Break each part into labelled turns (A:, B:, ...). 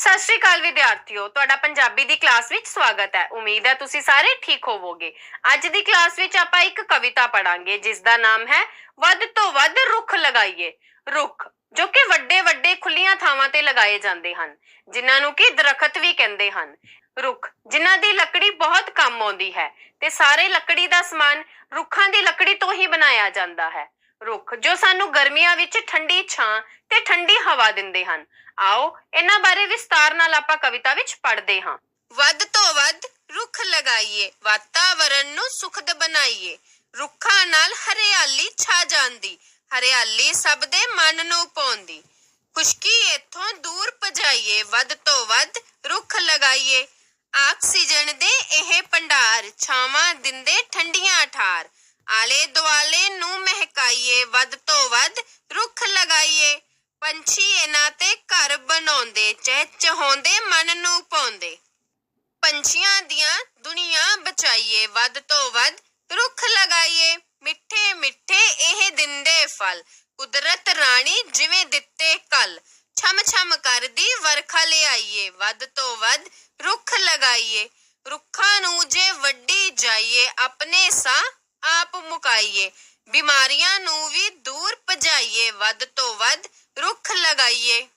A: ਸਤਿ ਸ਼੍ਰੀ ਅਕਾਲ ਵਿਦਿਆਰਥੀਓ, ਤੁਹਾਡਾ ਪੰਜਾਬੀ ਦੀ ਕਲਾਸ ਵਿੱਚ ਸਵਾਗਤ ਹੈ। ਉਮੀਦ ਹੈ ਤੁਸੀਂ ਸਾਰੇ ਠੀਕ ਹੋਵੋਗੇ। ਅੱਜ ਦੀ ਕਲਾਸ ਵਿੱਚ ਆਪਾਂ ਇੱਕ ਕਵਿਤਾ ਪੜਾਂਗੇ ਜਿਸ ਦਾ ਨਾਮ ਹੈ, ਵੱਧ ਤੋਂ ਵੱਧ ਰੁੱਖ ਲਗਾਈਏ। ਰੁੱਖ, ਜੋ ਕਿ ਵੱਡੇ ਵੱਡੇ ਖੁੱਲੀਆਂ ਥਾਵਾਂ ਤੇ ਲਗਾਏ ਜਾਂਦੇ ਹਨ, ਜਿਨ੍ਹਾਂ ਨੂੰ ਕਿ ਦਰਖਤ ਵੀ ਕਹਿੰਦੇ ਹਨ। ਰੁੱਖ, ਜਿਨ੍ਹਾਂ ਦੀ ਲੱਕੜੀ ਬਹੁਤ ਕੰਮ ਆਉਂਦੀ ਹੈ, ਤੇ ਸਾਰੇ ਲੱਕੜੀ ਦਾ ਸਮਾਨ ਰੁੱਖਾਂ ਦੀ ਲੱਕੜੀ ਤੋਂ ਹੀ ਬਣਾਇਆ ਜਾਂਦਾ ਹੈ। ਰੁੱਖ, ਜੋ ਸਾਨੂੰ ਗਰਮੀਆਂ ਵਿੱਚ ਠੰਡੀ ਛਾਂ ਤੇ ਠੰਡੀ ਹਵਾ ਦਿੰਦੇ ਹਨ। ਆਓ, ਇਹਨਾਂ ਬਾਰੇ ਵਿਸਤਾਰ ਨਾਲ ਆਪਾਂ ਕਵਿਤਾ ਵਿੱਚ ਪੜ੍ਹਦੇ ਹਾਂ। ਵੱਧ ਤੋਂ ਵੱਧ ਰੁੱਖ ਲਗਾਈਏ, ਵਾਤਾਵਰਣ ਨੂੰ ਸੁਖਦ ਬਣਾਈਏ। ਰੁੱਖਾਂ ਨਾਲ ਹਰਿਆਲੀ ਛਾ ਜਾਂਦੀ, ਹਰਿਆਲੀ ਸਭ ਦੇ ਮਨ ਨੂੰ ਪਾਉਂਦੀ। ਖੁਸ਼ਕੀ ਇੱਥੋਂ ਦੂਰ ਭਜਾਈਏ, ਵੱਧ ਤੋਂ ਵੱਧ ਰੁੱਖ ਲਗਾਈਏ। ਆਕਸੀਜਨ ਦੇ ਇਹ ਭੰਡਾਰ, ਛਾਵਾਂ ਦਿੰਦੇ ਠੰਡੀਆਂ ਠਾਰ। ਆਲੇ ਦੁਆਲੇ ਨੂੰ ਮਹਿਕਾਈਏ, ਵੱਧ ਤੋਂ ਵੱਧ ਰੁੱਖ ਲਗਾਈਏ। ਪੰਛੀ ਇਹਨਾਂ ਤੇ ਘਰ ਬਣਾਉਂਦੇ ਚਹਿਚਹਾਉਂਦੇ ਮਨ ਨੂੰ ਪਾਉਂਦੇ। ਪੰਛੀਆਂ ਦੀਆਂ ਦੁਨੀਆ ਬਚਾਈਏ, ਵੱਧ ਤੋਂ ਵੱਧ ਰੁੱਖ ਲਗਾਈਏ। ਮਿੱਠੇ ਮਿੱਠੇ ਇਹ ਦਿੰਦੇ ਫਲ, ਕੁਦਰਤ ਰਾਣੀ ਜਿਵੇਂ ਦਿੱਤੇ ਕਲ। ਛਮ ਛਮ ਕਰਦੀ ਵਰਖਾ ਲਿਆਈਏ, ਵੱਧ ਤੋਂ ਵੱਧ ਰੁੱਖ ਲਗਾਈਏ। ਰੁੱਖਾਂ ਨੂੰ ਜੇ ਵੱਡੀ ਜਾਈਏ, ਆਪਣੇ ਸਾਹ ਆਪ ਮੁਕਾਈਏ। ਬਿਮਾਰੀਆਂ ਨੂੰ ਵੀ ਦੂਰ ਭਜਾਈਏ, ਵੱਧ ਤੋਂ ਵੱਧ ਰੁੱਖ ਲਗਾਈਏ।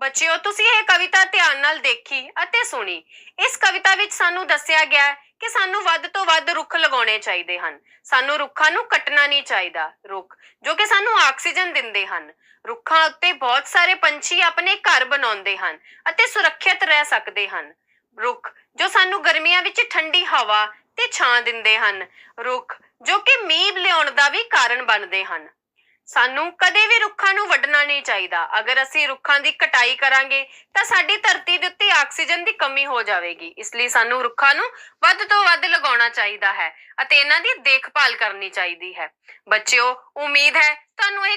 A: ਬੱਚਿਓ, ਤੁਸੀਂ ਇਹ ਕਵਿਤਾ ਧਿਆਨ ਨਾਲ ਦੇਖੀ ਅਤੇ ਸੁਣੀ। ਇਸ ਕਵਿਤਾ ਵਿੱਚ ਸਾਨੂੰ ਦੱਸਿਆ ਗਿਆ ਹੈ ਕਿ ਸਾਨੂੰ ਵੱਧ ਤੋਂ ਵੱਧ ਰੁੱਖ ਲਗਾਉਣੇ ਚਾਹੀਦੇ ਹਨ। ਸਾਨੂੰ ਰੁੱਖਾਂ ਨੂੰ ਕੱਟਣਾ ਨਹੀਂ ਚਾਹੀਦਾ, ਰੁੱਖ, ਜੋ ਕਿ ਸਾਨੂੰ ਆਕਸੀਜਨ ਦਿੰਦੇ ਹਨ। ਰੁੱਖਾਂ ਉੱਤੇ ਬਹੁਤ ਸਾਰੇ ਪੰਛੀ ਆਪਣੇ ਘਰ ਬਣਾਉਂਦੇ ਹਨ ਅਤੇ ਸੁਰੱਖਿਅਤ ਰਹਿ ਸਕਦੇ ਹਨ। ਰੁੱਖ, ਜੋ ਸਾਨੂੰ ਗਰਮੀਆਂ ਵਿੱਚ ਠੰਡੀ ਹਵਾ ਤੇ ਛਾਂ ਦਿੰਦੇ ਹਨ, ਰੁੱਖ, ਜੋ ਕਿ ਮੀਂਹ ਲਿਆਉਣ ਦਾ ਵੀ ਕਾਰਨ ਬਣਦੇ ਹਨ। ਸਾਨੂੰ ਕਦੇ ਵੀ ਰੁੱਖਾਂ ਨੂੰ ਵੱਢਣਾ ਨਹੀਂ ਚਾਹੀਦਾ। ਅਗਰ ਅਸੀਂ ਰੁੱਖਾਂ ਦੀ ਕਟਾਈ ਕਰਾਂਗੇ, ਤਾਂ ਸਾਡੀ ਧਰਤੀ ਦੇ ਉੱਤੇ ਆਕਸੀਜਨ ਦੀ ਕਮੀ ਹੋ ਜਾਵੇਗੀ। ਇਸ ਲਈ ਸਾਨੂੰ ਰੁੱਖਾਂ ਨੂੰ ਵੱਧ ਤੋਂ ਵੱਧ ਲਗਾਉਣਾ ਚਾਹੀਦਾ ਹੈ ਅਤੇ ਇਹਨਾਂ ਦੀ ਦੇਖਭਾਲ ਕਰਨੀ ਚਾਹੀਦੀ ਹੈ। ਬੱਚਿਓ, ਉਮੀਦ ਹੈ ਤੁਹਾਨੂੰ ਇਹ